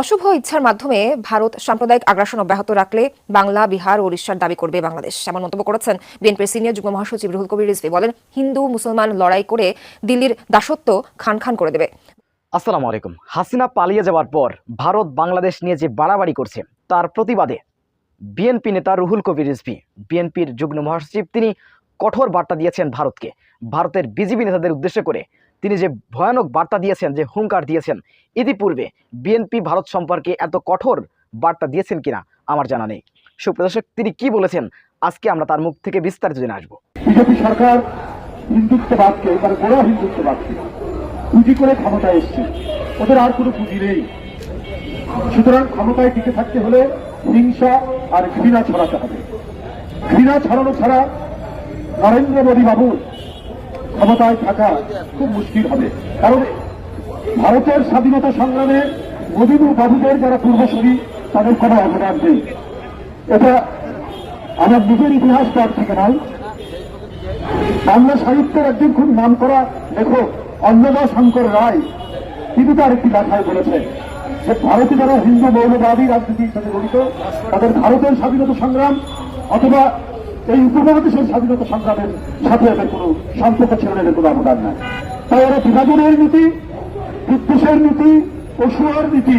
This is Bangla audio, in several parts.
অশুভ ইচ্ছার মাধ্যমে ভারত সাম্প্রদায়িক আগ্রাসন অব্যাহত রাখলে বাংলা, বিহার ও উড়িষ্যার দাবি করবে বাংলাদেশ। এমন মন্তব্য করেছেন বিএনপির সিনিয়র যুগ্ম মহাসচিব রুহুল কবির রিজভী। বলেন, হিন্দু, মুসলমান লড়াই করে দিল্লির দাসত্ব খান খান করে দেবে। আসসালামু আলাইকুম। হাসিনা পালিয়ে যাওয়ার পর ভারত বাংলাদেশ নিয়ে যে বাড়াবাড়ি করছে, তার প্রতিবাদে বিএনপি নেতা রুহুল কবির রিজভী, বিএনপির যুগ্ম মহাসচিব, তিনি কঠোর বার্তা দিয়েছেন ভারতকে। ভারতের বিজেপি নেতাদের উদ্দেশ্য করে তিনি যে ভয়ানক বার্তা দিয়েছেন, যে হুঙ্কার দিয়েছেন, ইতিপূর্বে বিএনপি ভারত সম্পর্কে এত কঠোর বার্তা দিয়েছেন কিনা আমার জানা নেই। সুপ্রদর্শক তিনি কি বলেছেন? আজকে আমরা তার মুখ থেকে বিস্তারিত জেনে আসব। সরকার হিন্দুত্ববাদকে মানে বড় হিন্দুত্ববাদকে পুঁজি করে ক্ষমতায় এসছে। ওদের আর কোনো পুঁজি নেই। সুতরাং ক্ষমতায় টিকে থাকতে হলে হিংসা আর ঘৃণা ছড়াতে হবে। ঘৃণা ছড়ানো ছাড়া নরেন্দ্র মোদী বাবু ক্ষমতায় থাকা খুব মুশকিল হবে। কারণ ভারতের স্বাধীনতা সংগ্রামে মোদী বাবুদের যারা পূর্বসূরি, তাদের কোনো অবদান নেই। এটা আমার নিজের ইতিহাস পাঠ থেকে নয় বাংলা সাহিত্যের একজন খুব নাম করা লেখক, অন্নদা শঙ্কর রায়, তিনি তার একটি লেখায় বলেছেন, যে ভারতে যারা হিন্দু, মৌলবাদী রাজনীতির সাথে জড়িত, তাদের ভারতের স্বাধীনতা সংগ্রাম অথবা এই উপমহাদেশের স্বাধীনতা সংগ্রামের সাথে এদের কোনো সম্পর্ক ছিল না, এদের কোনো অবদান নাই। তাই ওরা বিভাজনের নীতি, বিদ্বেষের নীতি, অসুয়ার নীতি,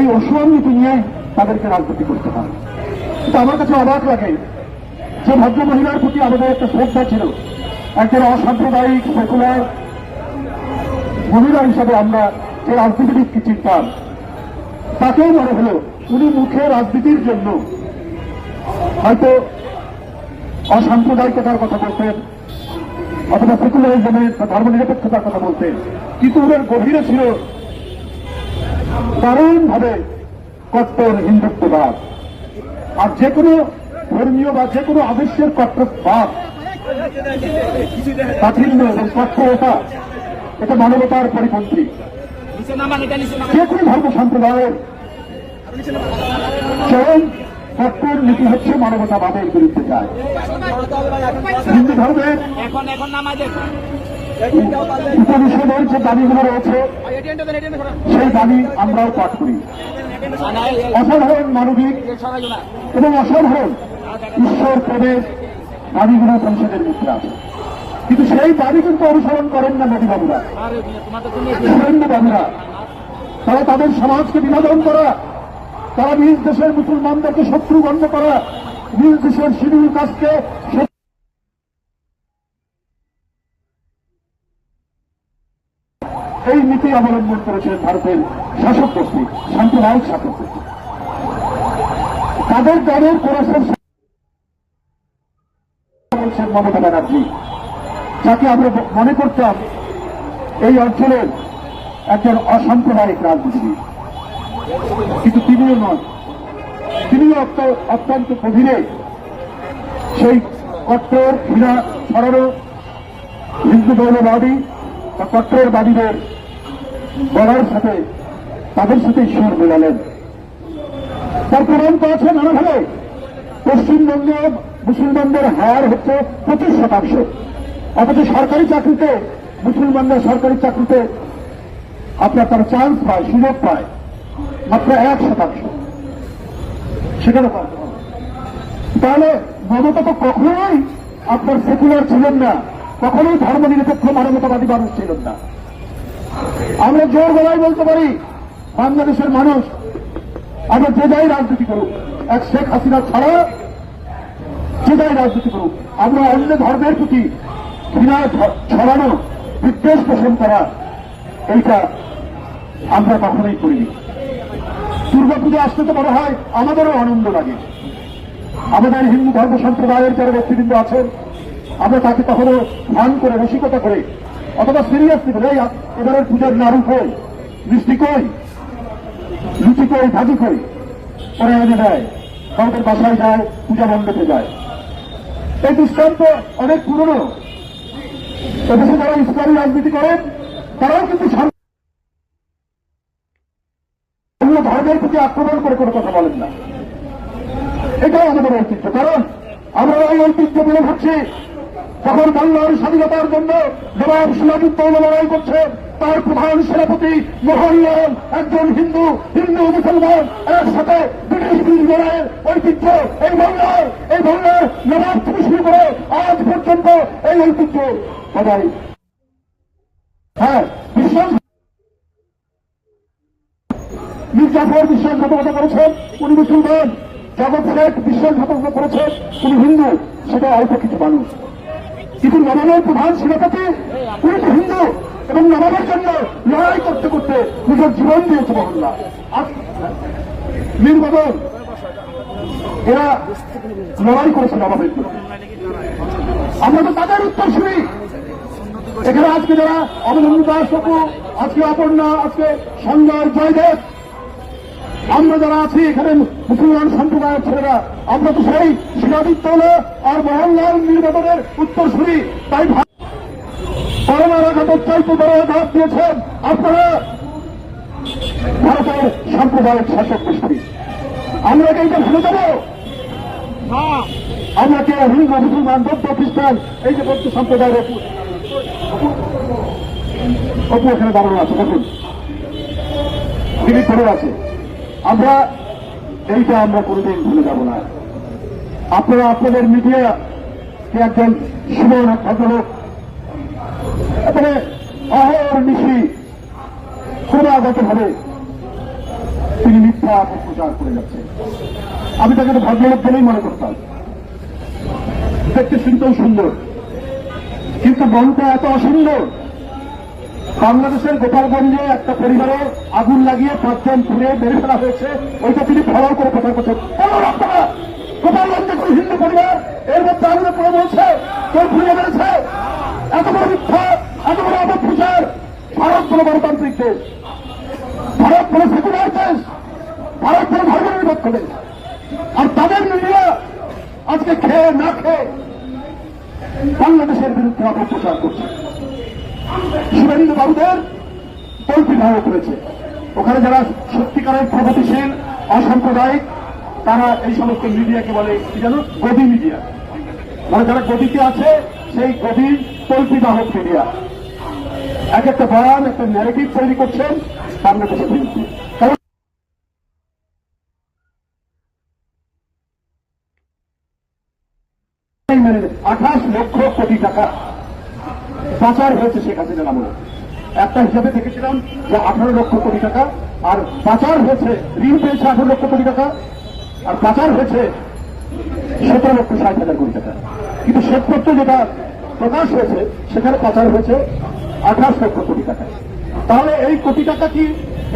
এই অসুয়ার নীতি নিয়েই তাদেরকে রাজনীতি করতে হয়। তো আমার কাছে অবাক লাগে যে ভদ্র মহিলার প্রতি আমাদের একটা শ্রদ্ধা ছিল। একজন অসাম্প্রদায়িক সেকুলার মহিলা হিসাবে আমরা যে রাজনীতিবিদকে চিনতাম তাকেও মনে হলো উনি মুখে রাজনীতির জন্য হয়তো অসাম্প্রদায়িকতার কথা বলতেন অথবা সেকুলারিজমের বা ধর্মনিরপেক্ষতার কথা বলতেন কিন্তু ওদের গভীরে ছিল দারুণভাবে কট্টর হিন্দুত্ববাদ। আর যে কোনো ধর্মীয় বা যে কোনো আদর্শের কট্টরবাদ কাঠিন্য এবং কঠোরতা এটা মানবতার পরিপন্থী। যে কোনো ধর্ম সম্প্রদায়ের চরম কট্টর নীতি হচ্ছে মানবতাবাদের বিরুদ্ধে যায়। হিন্দু ধর্মের উপনিষদের যে দাবিগুলো রয়েছে সেই দাবি আমরাও পাঠ করি। অসাধারণ মানবিক এবং অসাধারণ ঈশ্বর প্রেমের দাবিগুলো সংসদের মধ্যে আছে। কিন্তু সেই দাবি কিন্তু অনুসরণ করেন না মোদী বাবুরা। সুরেন্দ্র বাবুরা তারা তাদের সমাজকে বিভাজন করা তারা নিজ দেশের মুসলমানদেরকে শত্রু গণ্য করা, নিজ দেশের শিডিউল কাজকে এই নীতি অবলম্বন করেছেন ভারতের শাসক গোষ্ঠী, সাম্প্রদায়িক শাসক গোষ্ঠী। তাদের দলের কোরআসের বলছেন মমতা ব্যানার্জি, যাকে আমরা মনে করতাম এই অঞ্চলের একজন অসাম্প্রদায়িক রাজনীতিবিদ। কিন্তু তিনিও নন তিনিও অত্যন্ত গভীরে সেই কট্টর, ঘৃণা, ছড়ানো হিন্দু মৌলবাদী বা কট্টরবাদীদের বলার সাথে তাদের সাথে ঈশ্বর মেলালেন। তার প্রমাণ তো আছে নানাভাবে। পশ্চিমবঙ্গে মুসলমানদের হার হচ্ছে পঁচিশ শতাংশ। অথচ সরকারি চাকরিতে মুসলমানদের সরকারি চাকরিতে আপনার তারা চান্স পায়, সুযোগ পায়। মাত্র এক শতাংশ। সেখানে তাহলে মমতা তো কখনোই আপনার সেকুলার ছিলেন না, কখনোই ধর্ম নিরপেক্ষ মানবতাবাদী মানুষ ছিলেন না। আমরা জোর গলায় বলতে পারি, বাংলাদেশের মানুষ আমরা যে যাই রাজনীতি করুক, এক শেখ হাসিনা ছাড়া যে যাই রাজনীতি করুক, আমরা অন্য ধর্মের প্রতি ঘৃণা ছড়ানো, বিদ্বেষ পোষণ করা, এইটা আমরা কখনোই করিনি। দুর্গাপুজো আসতে তো মনে হয় আমাদেরও আনন্দ লাগে। আমাদের হিন্দু ধর্ম সম্প্রদায়ের যারা ব্যক্তিবৃন্দ আছেন, আমরা তাকে কখনো ধ্যান করে, রসিকতা করে, অথবা সিরিয়াসলি বলে, "এই, এবারের পূজার নাড়ু কই মিষ্টি কই লুচি কই ভাজি কই পরে এনে দেয় কাউদের বাসায় যায়, পূজা মণ্ডপে যায়। এই দৃষ্টান্ত অনেক পুরনো। এদেশে যারা ইসলামী রাজনীতি করেন অন্য প্রতি আক্রমণ করে কোনো কথা বলেন না। এটাই আমাদের ঐতিহ্য। কারণ আমরা এই ঐতিহ্য মেনে থাকছি যখন বাংলার স্বাধীনতার জন্য নবাব সিরাজুদ্দৌলা লড়াই করছে, তার প্রধান সেনাপতি মোহনলাল একজন হিন্দু হিন্দু মুসলমান, একসাথে ব্রিটিশ বিরোধী লড়াইয়ের ঐতিহ্য। এই বাংলার এই বাংলার নবাব থেকে শুরু করে আজ পর্যন্ত এই ঐতিহ্য সবাই হ্যাঁ মির্জাফর বিশ্বাসঘাতকতা করেছেন, উনি মুসলমান জগৎ শেখ বিশ্বাসঘাতকতা করেছেন উনি হিন্দু, সেটা অল্প কিছু মানুষ কিন্তু নবাবের প্রধান সেনাপতি, উনি তো হিন্দু, এবং নবাবের জন্য লড়াই করতে করতে নিজের জীবন দিয়েছে মহল্লা বদল, এরা লড়াই করেছে নবাবের জন্য। আমরা তো তাদের উত্তর শুনি। এখানে আজকে যারা অবলম্বন দাস আজকে অপর্ণা, আজকে সঞ্জয় জয়দেব আমরা যারা আছি এখানে মুসলমান সম্প্রদায়ের ছেলেরা, আমরা তো সেই শিলাদিত্যলা আর মোহনলাল নির্বাচনের উত্তর শুনি তাই করোনার আঘাত চাইতে বড় আঘাত দিয়েছেন আপনারা ভারতের সাম্প্রদায়িক শাসক গোষ্ঠী আমরা কি ভুলে যাব? আমরা কেউ হিন্দু, মুসলমান, বৌদ্ধ, খ্রিস্টান, এই যে বৌদ্ধ সম্প্রদায়ের অপু এখানে দাঁড়ানো আছে দেখুন তিনি পড়ে আছে। আমরা এইটা আমরা কোনোদিন ভুলে যাব না। আপনারা আপনাদের মিডিয়া কে একজন এক ভদ্রলোক এখানে অহর নিশি ক্রমাগত ভাবে তিনি মিথ্যা প্রচার করে যাচ্ছেন। আমি তাকে ভদ্রলোক বলেই মনে করতাম। দেখতে শুনতেও সুন্দর, কিন্তু মনটা এত অসুন্দর বাংলাদেশের গোপালগঞ্জে একটা পরিবারে আগুন লাগিয়ে পাঁচজন ঘুরে মেরে ফেলা হয়েছে। ওইটা তিনি ফলাও করে প্রচার করছেন। গোপালগঞ্জে কোন হিন্দু পরিবার এর মধ্যে আগুনে পড়ে বলছে কেউ ঘুরে মেরেছে? এত বড় মিথ্যা, এত বড় অপপ্রচার ভারত কোন গণতান্ত্রিক দেশ। ভারত কোন সেকুলার দেশ। ভারত কোন ধর্ম নিরপেক্ষ দেশ। আর তাদের মিডিয়া আজকে খেয়ে না খেয়ে বাংলাদেশের বিরুদ্ধে অপপ্রচার করছে। শুভেন্দু বাবুদের কল্পিত করেছে। ওখানে যারা সত্যিকারের প্রগতিশীল অসাম্প্রদায়িক, তারা এই সমস্ত মিডিয়াকে বলে কি জানো গদি মিডিয়া। মানে যারা গদিতে আছে, সেই গদির কল্পিবাহক মিডিয়া। এক একটা বয়ান, একটা ন্যারেটিভ তৈরি করছেন বাংলাদেশের বিরুদ্ধে কারণ আঠাশ লক্ষ কোটি টাকা। পাচার হয়েছে শেখ হাসিনার আমলে। একটা হিসাবে দেখেছিলাম যে আঠারো লক্ষ কোটি টাকা, আর পাচার হয়েছে, ঋণ পেয়েছে আঠারো লক্ষ কোটি টাকা, আর পাচার হয়েছে সতেরো লক্ষ ষাট হাজার কোটি টাকা। কিন্তু শেষপত্র যেটা প্রকাশ হয়েছে, সেখানে পাচার হয়েছে আঠাশ লক্ষ কোটি টাকা। তাহলে এই কোটি টাকা কি,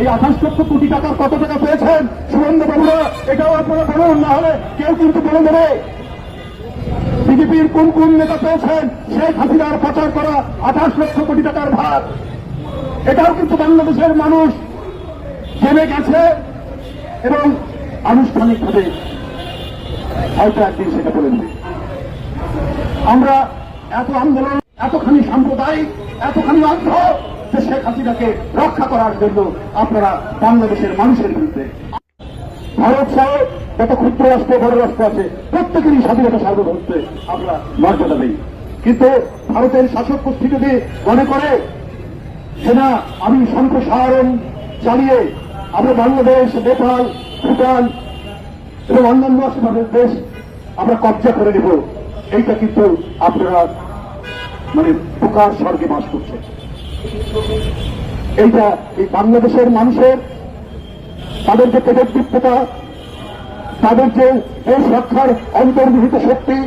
এই আঠাশ লক্ষ কোটি টাকার কত টাকা পেয়েছেন? সুরেন্দ্র বাবুরা, এটাও আপনারা বলুন, না হলে কেউ কিন্তু বলে দেবে। বিজেপির কোন কোন নেতা পেয়েছেন? শেখ হাসিনার পাচার করা আঠাশ লক্ষ কোটি টাকার ভাগ এটাও কিন্তু বাংলাদেশের মানুষ জেনে গেছে এবং আনুষ্ঠানিকভাবে হয়তো একদিন সেটা বলে দেবে আমরা এত আন্দোলন, এতখানি সাম্প্রদায়িক, এতখানি অন্ধ যে শেখ হাসিনাকে রক্ষা করার জন্য আপনারা বাংলাদেশের মানুষের বিরুদ্ধে। ভারত সহ যত ক্ষুদ্র রাষ্ট্র বড় রাষ্ট্র আছে, প্রত্যেকেরই স্বাধীনতা সার্বভৌমত্বে আমরা মর্যাদা দিই। কিন্তু ভারতের শাসক গোষ্ঠী যদি মনে করে যে না আমি সম্প্রসারণ চালিয়ে আমরা বাংলাদেশ, নেপাল, ভুটান এবং অন্যান্য আশেপাশের দেশ আমরা কবজা করে নেব। এইটা কিন্তু আপনারা মানে প্রকার স্বর্গে বাস করছে। এইটা এই বাংলাদেশের মানুষের তাদের যে তেজদীপ্ততা তাদের যে দেশ রক্ষার অন্তর্নিহিত শক্তি,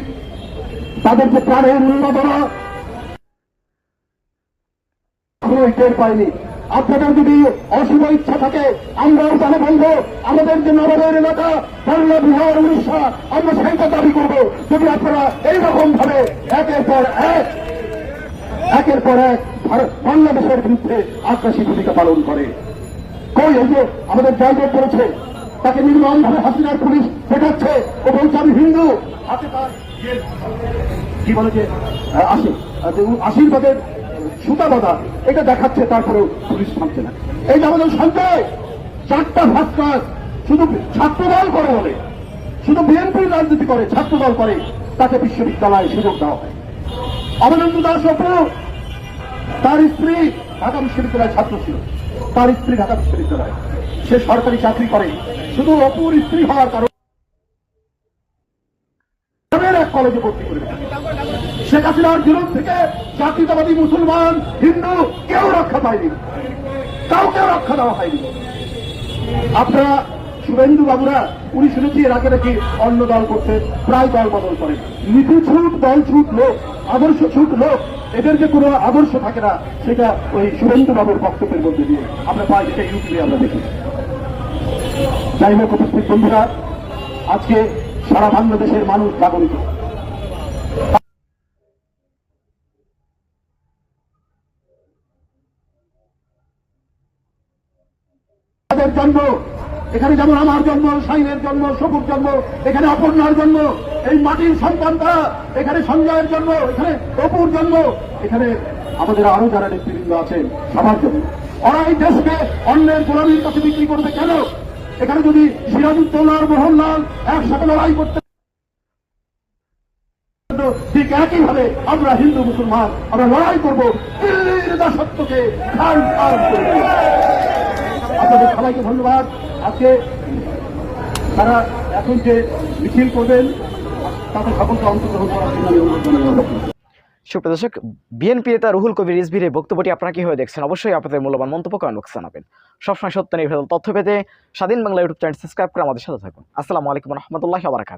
তাদের যে প্রাণের উন্মাদনা এখনও টের পাইনি। আপনাদের যদি অশুভ ইচ্ছা থাকে, আমরাও তাহলে বলব, আমাদের যে নগরের এলাকা বাংলা, বিহার, উড়িষ্যা, আমরা সেইটা দাবি করব। যদি আপনারা এইরকম ভাবে একের পর এক, একের পর এক বাংলাদেশের বিরুদ্ধে আগ্রাসী ভূমিকা পালন করে। কই, এই যে আমাদের জয়দেব করেছে তাকে নির্মমভাবে হাসিনার পুলিশ দেখাচ্ছে ও বলছে, আমি হিন্দু। হাতে তার কি বলে যে যে আশীর্বাদের সুতা বাঁধা, এটা দেখাচ্ছে, তারপরেও পুলিশ থামছে না। এই আমাদের সঞ্চয় চারটা ভাস্কার শুধু ছাত্রদল করে বলে। শুধু বিএনপির রাজনীতি করে, ছাত্রদল করে, তাকে বিশ্ববিদ্যালয়ে সুযোগ দেওয়া হয়। অবনন্দ দাস অপু, তার স্ত্রী ঢাকা বিশ্ববিদ্যালয়ের ছাত্র ছিল। তার স্ত্রী ঢাকা বিশ্ববিদ্যালয়। সে সরকারি চাকরি করে। শুধু অপুর স্ত্রী হওয়ার কারণে। এক কলেজে ভর্তি করে শেখ হাসিনার জুলুম থেকে মুসলমান, হিন্দু কেউ রক্ষা পায়নি। কাউকে রক্ষা দেওয়া হয়নি। আপনারা শুভেন্দু বাবুরা, উনি শুনেছি এর আগে অন্য দল করতে, প্রায় দল বদল করে। নীতি ছুট, দল ছুট লোক, আদর্শ ছুট লোক, এদের যে কোনো আদর্শ থাকে না, সেটা ওই শুভেন্দু বাবুর বক্তব্যের মধ্যে দিয়ে আমরা পাই যেটা ইউটিউবে আমরা দেখি। যাই হোক উপস্থিত বন্ধুরা, আজকে সারা বাংলাদেশের মানুষ জাগরিত। এখানে যেমন আমার জন্ম, সাইনের জন্ম, সবুর জন্ম, এখানে অপর্ণার জন্ম, এই মাটির সন্তানরা এখানে সঞ্জয়ের জন্ম, এখানে অপুর জন্ম, এখানে আমাদের আরও যারা নেতৃবৃন্দ আছেন, সবার জন্য। ওরা এই দেশকে অন্যের গোলামীর কাছে বিক্রি করবে কেন? এখানে যদি সিরাজুদ্দৌলার মোহনলাল একসাথে লড়াই করতে ঠিক একইভাবে আমরা হিন্দু মুসলমান, আমরা লড়াই করব দিল্লির দাসত্বকে আপনাদের সবাইকে ধন্যবাদ। আজকে তারা এখন যে মিছিল করবেন তাদের সকলকে অংশগ্রহণ করার জন্য সুপ্রদর্শক বিএনপি নেতা রুহুল কবির রিজভির এই বক্তব্যটি আপনারা কীভাবে দেখছেন? অবশ্যই আপনাদের মূল্যবান মন্তব্য কমেন্ট বক্সে জানাবেন। সবসময় সত্য নির্ভেজাল তথ্য পেতে স্বাধীন বাংলা ইউটিউব চ্যানেল সাবস্ক্রাইব করে আমাদের সাথে থাকুন। আসসালামু আলাইকুম রহমতুল্লাহ বারাকাতু